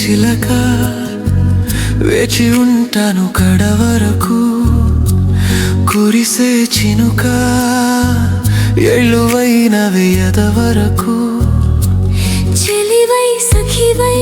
చిలక వేచి ఉంటాను కడ వరకు కురిసే చినుక ఎళ్ళువైన వేయద వరకు చెలివై సఖివై.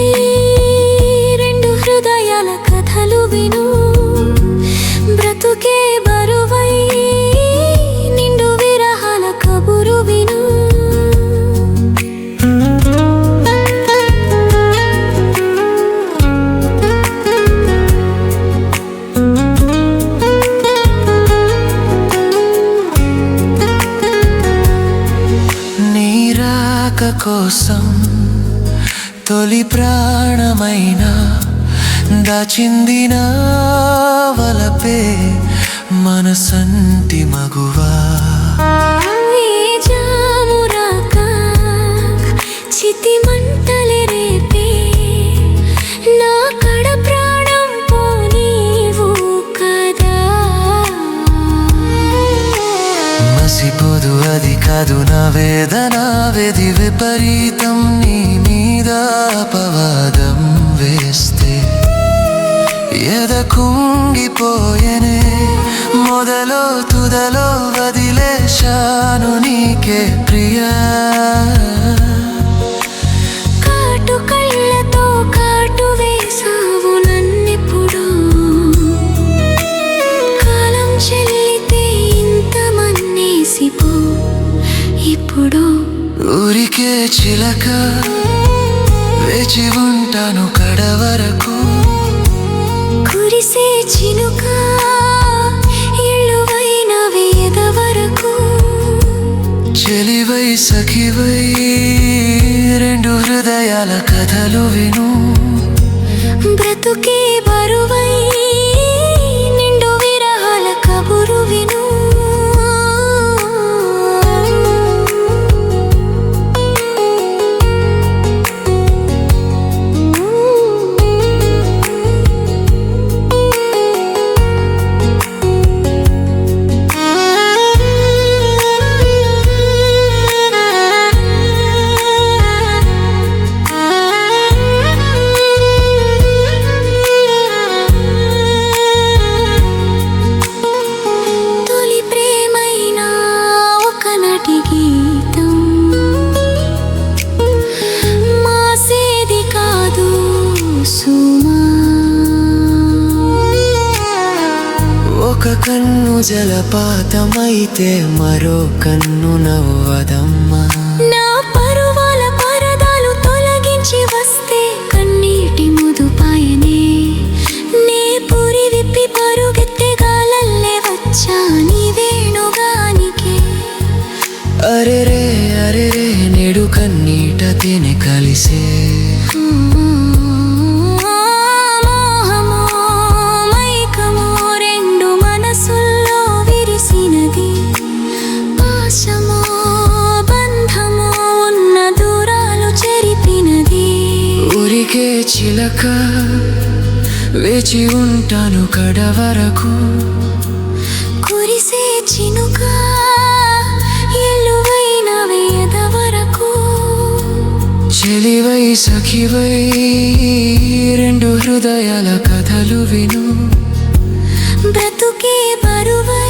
కోసం తొలి ప్రాణమైన దాచింది నా వలపే మనసంటి మగువా. ఈ మసిపోదు అది కాదు నా వేదన వేది విపరీతం. నీ మీద అపవాదం వేస్తే ఎద కుంగిపోయేనే మొదలో తుదలో వదిలేశాను నీకే ప్రియా. ఇప్పుడు ఊరికే చిలక వేచి ఉంటాను కడవరకు. కురిసే చినుక ఎళ్ళువైన వేద వరకు చెలివై సఖివై రెండు హృదయాల కథలు విను. బ్రతుకే ఒక కన్ను జలపాతమైతే మరో కన్ను నవ్వదమ్మా. నా పరువాల పరదాలు తొలగించి వస్తే కన్నీటి ముదుపాయనే. నే పురి విప్పి పరుగెత్తే గాలల్లే వచ్చా నీ వేణుగానికే. అరే రే అరే రే నేడు కన్నీట తిని కలిసే. చిలక వేచి ఉంటాను కడవరకు. కురిసే చినుక ఎల్లువైన వేద వరకు చెలివై సఖివై రెండు హృదయాల కథలు విను. బ్రతుకే బరువై